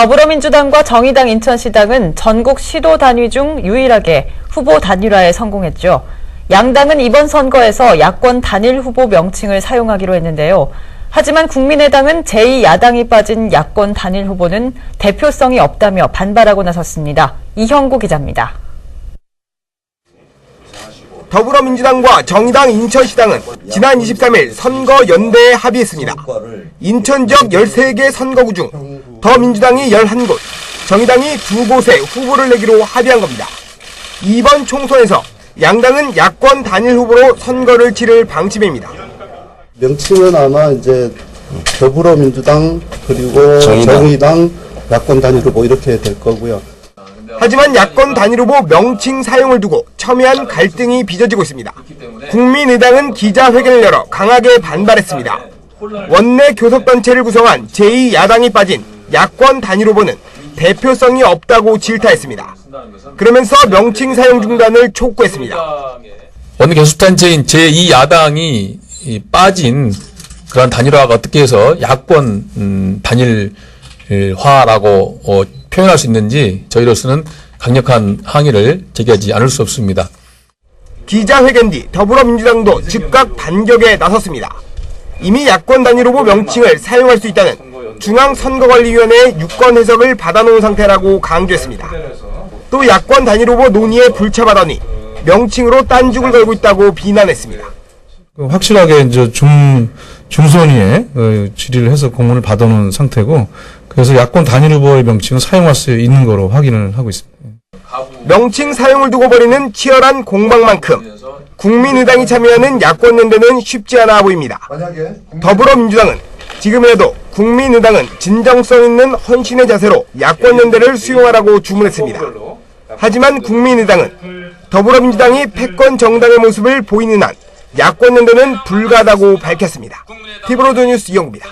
더불어민주당과 정의당 인천시당은 전국 시도 단위 중 유일하게 후보 단일화에 성공했죠. 양당은 이번 선거에서 야권 단일 후보 명칭을 사용하기로 했는데요. 하지만 국민의당은 제2야당이 빠진 야권 단일 후보는 대표성이 없다며 반발하고 나섰습니다. 이형구 기자입니다. 더불어민주당과 정의당 인천시당은 지난 23일 선거 연대에 합의했습니다. 인천 지역 13개 선거구 중 더민주당이 11곳, 정의당이 2곳에 후보를 내기로 합의한 겁니다. 이번 총선에서 양당은 야권 단일 후보로 선거를 치를 방침입니다. 명칭은 아마 이제 더불어민주당 그리고 정의당. 정의당, 야권 단일 후보 이렇게 될 거고요. 하지만 야권 단일 후보 명칭 사용을 두고 첨예한 갈등이 빚어지고 있습니다. 국민의당은 기자회견을 열어 강하게 반발했습니다. 원내 교섭단체를 구성한 제2야당이 빠진 야권 단일 후보는 대표성이 없다고 질타했습니다. 그러면서 명칭 사용 중단을 촉구했습니다. 원내 교섭단체인 제2야당이 빠진 그런 단일화가 어떻게 해서 야권 음, 단일화라고 어, 표현할 수 있는지 저희로서는 강력한 항의를 제기하지 않을 수 없습니다. 기자회견 뒤 더불어민주당도 즉각 반격에 나섰습니다. 이미 야권 단일 후보 명칭을 사용할 수 있다는 중앙선거관리위원회의 유권 해석을 받아놓은 상태라고 강조했습니다. 또 야권 단일 후보 논의에 불참하더니 명칭으로 딴죽을 걸고 있다고 비난했습니다. 그 확실하게 이제 중 중선위에 어, 질의를 해서 공문을 받아놓은 상태고 그래서 야권 단일 후보의 명칭은 사용할 수 있는 거로 확인을 하고 있습니다. 명칭 사용을 두고 벌이는 치열한 공방만큼 국민의당이 참여하는 야권 연대는 쉽지 않아 보입니다. 더불어민주당은 지금이라도 국민의당은 진정성 있는 헌신의 자세로 야권연대를 수용하라고 주문했습니다. 하지만 국민의당은 더불어민주당이 패권 정당의 모습을 보이는 한 야권연대는 불가하다고 밝혔습니다. 티브로드 뉴스 이영구입니다.